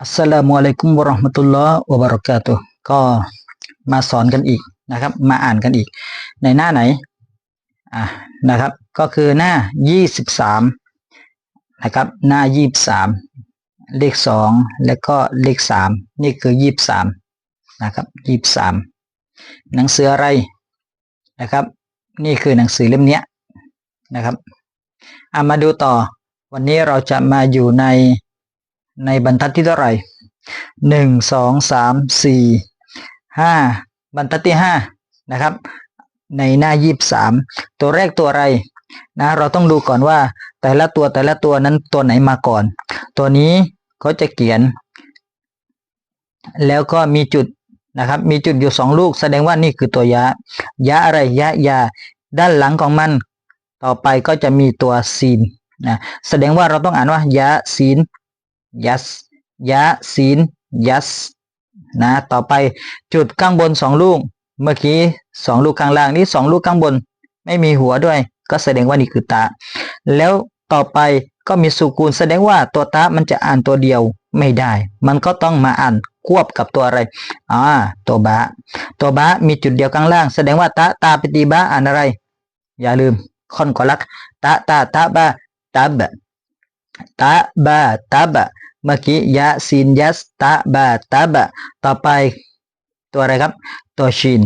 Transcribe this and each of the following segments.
อัสสลามุอะลัยกุมวะราะห์มะตุลลอฮ์วะบะเราะกาตุฮ์ก็มาสอนกันอีกนะครับ มาอ่านกันอีก ในหน้าไหนอะนะครับ ก็คือหน้า 23 นะครับ หน้า 23 เลข 2 แล้วก็เลข 3 นี่คือ 23 นะครับ 23 หนังสืออะไรนะครับ นี่คือหนังสือเล่มนี้นะครับอะมาดูต่อ วันนี้เราจะมาอยู่ใน ในบรรทัดที่เท่าไหร่หนึ่งสองสามสี่ห้าบรรทัดที่ห้านะครับ ในหน้ายี่สามตัวแรกตัวอะไรนะเราต้องดูก่อนว่าแต่ละตัวแต่ละตัวนั้นตัวไหนมาก่อน ตัวนี้เขาจะเขียน แล้วก็มีจุดนะครับ มีจุดอยู่สองลูก แสดงว่านี่คือตัวยะยะอะไรยะยา ด้านหลังของมัน ต่อไปก็จะมีตัวซีนนะแสดงว่าเราต้องอ่านว่ายะซีน ยัสยะศีนยัสนะต่อไปจุดข้างบนสองลูก เมื่อกี้สองลูกข้างล่างนี้สองลูกข้างบน ไม่มีหัวด้วย ก็แสดงว่านี่คือตา แล้วต่อไปก็มีสุกูลแสดงว่าตัวตามันจะอ่านตัวเดียวไม่ได้ มันก็ต้องมาอ่านควบกับตัวอะไรอ่าตัวบะตัวบะมีจุดเดียวข้างล่าง แสดงว่าตาตาปฏิบะอ่านอะไร อย่าลืมค่อนกอลักตาตาตาบะตาบะตาบะตาบะ เมื่อกี้ยะซินยัสตะบะตะบะ ต่อไปตัวอะไรครับ ตัวชิน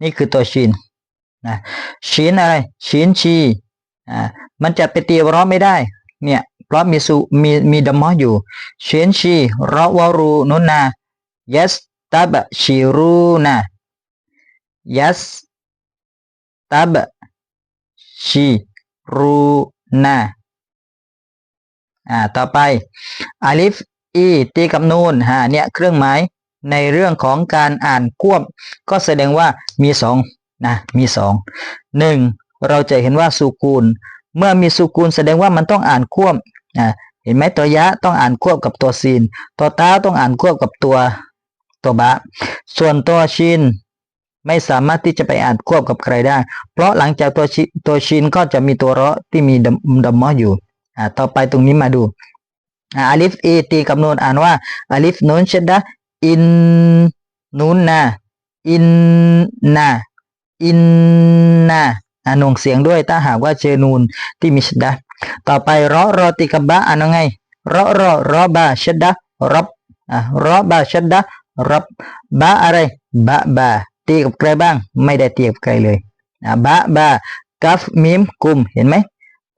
นี่คือตัวชินนะชินอะไรชินชีอ่ามันจะไปตีร้อไม่ได้เนี่ยเพราะมีสุมีมีดมออยู่ชินชีรอวารูนุนนา yes ตะบะชิรูนา yes ตะบะชิรูนา อ่าต่อไปอาลิฟอีตีกับนูนฮะเนี่ยเครื่องหมายในเรื่องของการอ่านควบ ก็แสดงว่ามีสองนะมีสองหนึ่งเราจะเห็นว่าสุกูล เมื่อมีสุกูลแสดงว่ามันต้องอ่านควบนะเห็นไหมตัวยะต้องอ่านควบกับตัวซีน ตัวตาต้องอ่านควบกับตัวตัวบะ ส่วนตัวชินไม่สามารถที่จะไปอ่านควบกับใครได้ เพราะหลังจากตัวชิตัวชินก็จะมีตัวเราะที่มีดมดมมออยู่ อ่าต่อไปตรงนี้มาดูอาลิฟเอตีกับนูนอ่านว่าอาลิฟนูนเชดดะอินนูนนาอินนาอินนาอ่านงเสียงด้วยถ้าหากว่าเจอนูนที่มีชดดะต่อไปรอรอตีกับบะอ่านว่าไงรอรอรอบาเชดดะรับอ่ารอบาเชดดะรับบะอะไรบะบาตีกับใครบ้าง ไม่ได้ตีกับใครเลยอ่าบะบากัฟมิมกุมเห็นไหม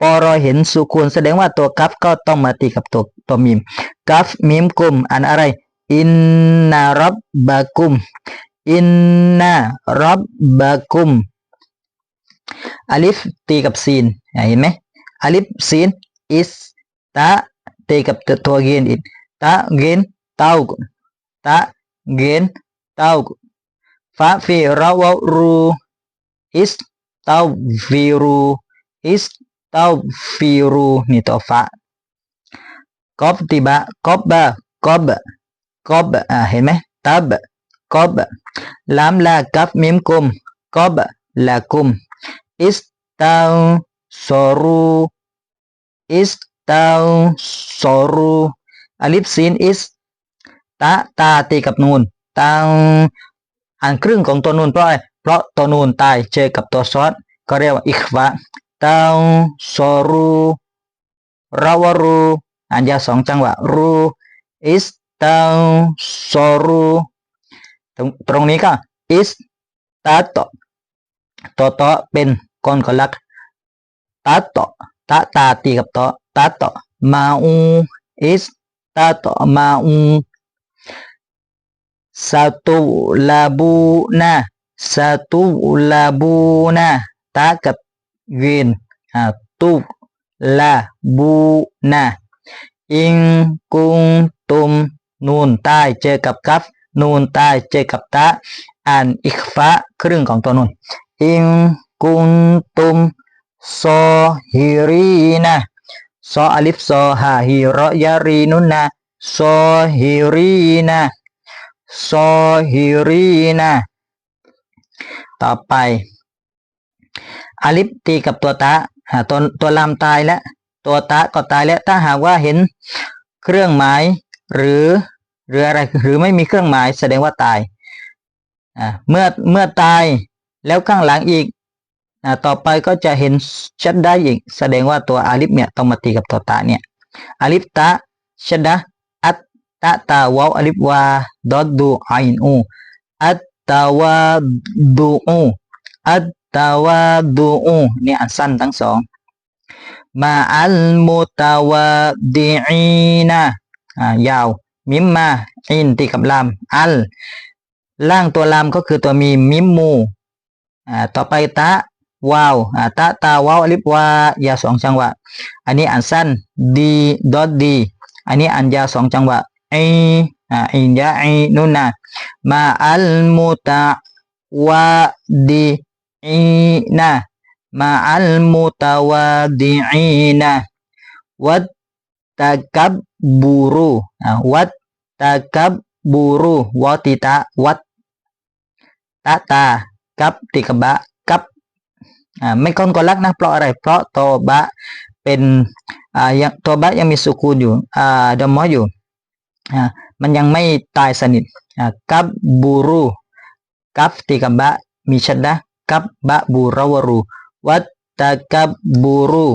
พอเราเห็นสุคูนแสดงว่าตัวกัฟก็ต้องมาตีกับตัวตัวมิมกัฟมิมกุมอันอะไร อินนารับบากุม อินนารับบากุมอลิฟตีกับซีนเห็นไหมอลิฟซีนอิสตาตีกับตัวเกนอิตาเกนเต้าตาเกนเต้าฟาฟิราวรูอิสเต้า ฟิรูอิส taufiru ni tofa kop tiba kop ba kop kop à, เห็นไหม tab kop ลามลากับมิมกุม kop ลากุม istau soru istau soru อลิฟซีน is ตาตาตีกับนูนตังอ่านครึ่งของตัวนูนเพราะอะไรเพราะตัวนูนตายเจอกับตัวซอสก็เรียกว่าอิควะ ตังซอรูราวรูอันยาสองจังหวะรูอิสตังซอรูตรงนี้ก็อิสตาตตตเป็นก้อนขลักตาตตาตาตีกับโตตาตมาอูอิสตาตมาอู satu labuna satu labuna ta cập กับยืนตุลาบูนาอิงกุงตุมนูนใต้เจอกับกัฟนูนใต้เจอกับตะอ่านอิกฟะครึ่งของตัวนูนอิงกุงตุมโซฮิรีนะโซอลิฟโซฮาฮิรอยารีนุนนะโซฮิรีนะโซฮิรีนะต่อไป อาลิฟตีกับตัวตาตัวตัวลามตายแล้วตัวตาก็ตายแล้วถ้าหากว่าเห็นเครื่องหมายหรือหรืออะไรหรือไม่มีเครื่องหมายแสดงว่าตายอ่าเมื่อเมื่อตายแล้วข้างหลังอีกอ่าต่อไปก็จะเห็นชัดได้อีก แสดงว่าตัวอาลิฟเนี่ยต้องมาตีกับตัวตาเนี่ยอาลิฟตะชัดดะอัตตะตาวาอาลิฟวาดอดดูไอนอูอัตตาวาดูอูอัต ตาวาดูอูเนี่ยอันสั้นทั้งสองมาอัลมุตาวาดีอีนะอ่ายาว มิมมาอินตีกับลามอัลล่างตัวลามก็คือตัวมีมิมมูอ่าต่อไปตะวาวอ่าตะตาวาวอลิฟวายาสองจังหวะ อันนี้อ่านสั้นดีดอดดีอันนี้อ่านยาวสองจังหวะไออ่าอินยาไอนุนนะมาอัลมุตาวาดี อีนะมาอัลมุตาวาดีอีนะวัตตะกับบูรูอ่าวัตตะกับบูรูวอติตะวัตตะตากับติกบะกับไม่คนก็รักนะเพราะอะไร เพราะตัวบะเป็นอ่ายังตัวบะยังมีสุกูนอยู่อ่าดมออยู่มันยังไม่ตายสนิทอ่ากับบูรูกับติกบะมีชัดนะ กับบะบูราวรูวัตตะกับบูรู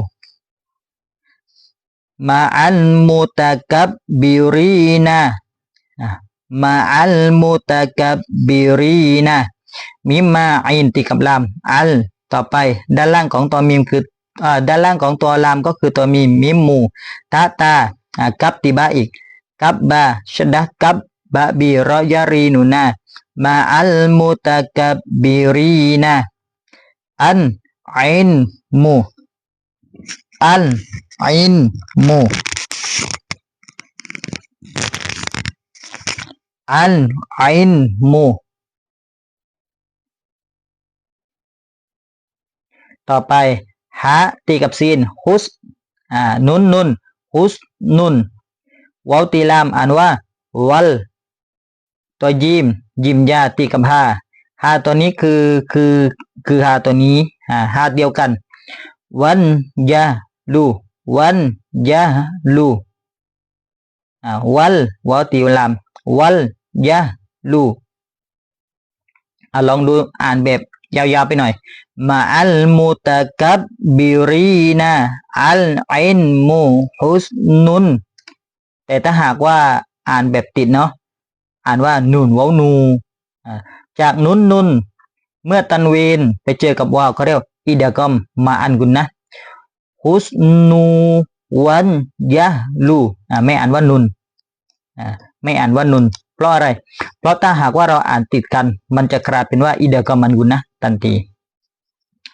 มาอัลมุตะกับบิรีนะอ่ามาอัลมุตะกับบิรีนะมิมาอินติกับลามอัลต่อไปด้านล่างของตัวมีมคืออด้านล่างของตัวลามก็คือตัวมีมมิมูตาตาอ่ากับติบะอีกกับบาชดะกับบะบีรอยารีนุนา มาอัลมุตะกับบิรีนะอันอินมูอันอินมูอันอินมูต่อไปฮะตีกับซีนฮุสอ่านุนนุนฮุสนุนวาวตีลามอ่านว่าวัลตัวยิม ยิมยาตีกับฮาฮาตัวนี้คือคือคือฮาตัวนี้อ่าฮาเดียวกัน วันยาลูวันยาลูอ่าวัลวาวตีลามวัลยาลูอ่าลองดูอ่านแบบยาวๆไปหน่อยมาอัลมุตะกับบิรีนะอัลอินมูฮุสนุนแต่ถ้าหากว่าอ่านแบบติดเนาะ อ่านว่านูนวาวนูจากนุนนุนเมื่อตันเวนไปเจอกับวาวเขาเรียกอิดากอมมาอันกุนนะฮุสนูวันยะลูอ่าไม่อ่านว่านุนอ่าไม่อ่านว่านุน เพราะอะไร เพราะถ้าหากว่าเราอ่านติดกัน มันจะกลายเป็นว่าอิดากอมมันกุนนะทันที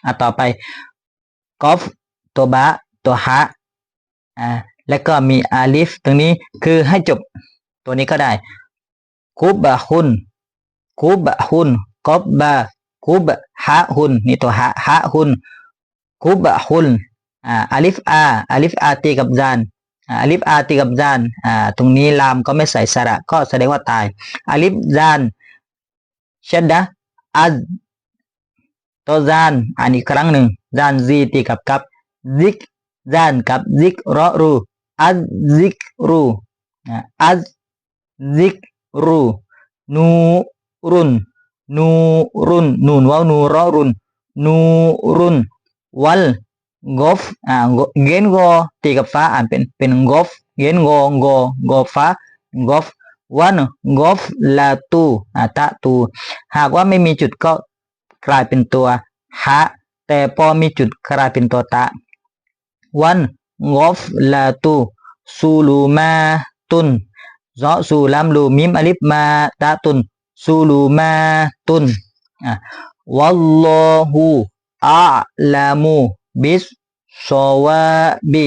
อะต่อไปกอฟตัวบะตัวฮะอ่าแล้วก็มีอาลิฟตรงนี้คือให้จบตัวนี้ก็ได้ คุบะฮุนคุบะฮุนกอบบะคุบฮะฮุนนี่ตัวฮะฮะฮุนคุบะฮุนอ่าอาลิฟอาอาลิฟอาตีกับซานอาลิฟอาตีกับซานอ่าตรงนี้ลามก็ไม่ใส่สระก็แสดงว่าตายอาลิฟซานชัดดะอัดตัวซานอันอีกครั้งหนึ่งซานซีตีกับกับซิกซานกับซิกรอรูอัดซิกรูอัดซิก รูนูรุนนูรุนนูนวาวนูรอรุนนูรุนวัลกอฟอ่าเกนโกตีกับฟ้าอ่านเป็นเป็นกอฟเกนโกโกโกฟ้ากอฟวันกอฟลาตูอ่าตะตู หากว่าไม่มีจุดก็กลายเป็นตัวฮะแต่พอมีจุดกลายเป็นตัวตะ วันกอฟลาตูซูลูมาตุน ซอซูลามลูมิมอลิฟมาตะตุนซูลูมาตุนอัลลอฮูอาลามูบิสซอวาบี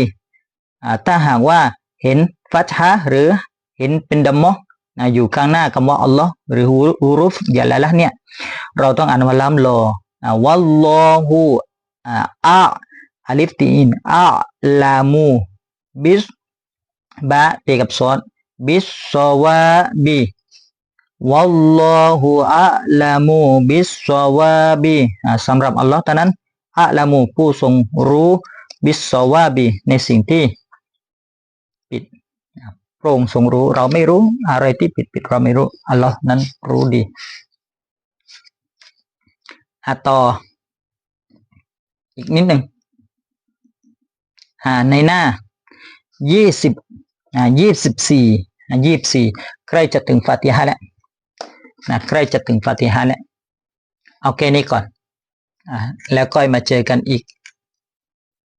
อ่าถ้าหากว่าเห็นฟัตฮะหรือเห็นเป็นดัมมะอยู่ข้างหน้าคำว่าอัลลอฮ์หรือฮูรุฟอย่าละละเนี่ยเราต้องอ่านว่าลามลอวัลลอฮูอาอาลิฟตีนอาลามูบิสบะตีกับซอด บิสซอวาบีวัลลอฮุอะลามูบิสซอวาบีสำหรับอัลลอฮ์ท่านั้นอะลามูผู้ทรงรู้บิสซอวาบีในสิ่งที่ผิดพระองค์ทรงรู้เราไม่รู้อะไรที่ผิดผิดเราไม่รู้อัลลอฮ์นั้นรู้ดีอะต่ออีกนิดหนึ่งอ่าในหน้ายี่สิบอ่ายี่สิบสี่ ยี่สิบสี่ใกล้จะถึงฟาติฮะแล้วนะใกล้จะถึงฟาติฮะแล้วเอาแค่นี้ก่อนอ่าแล้วก็มาเจอกันอีก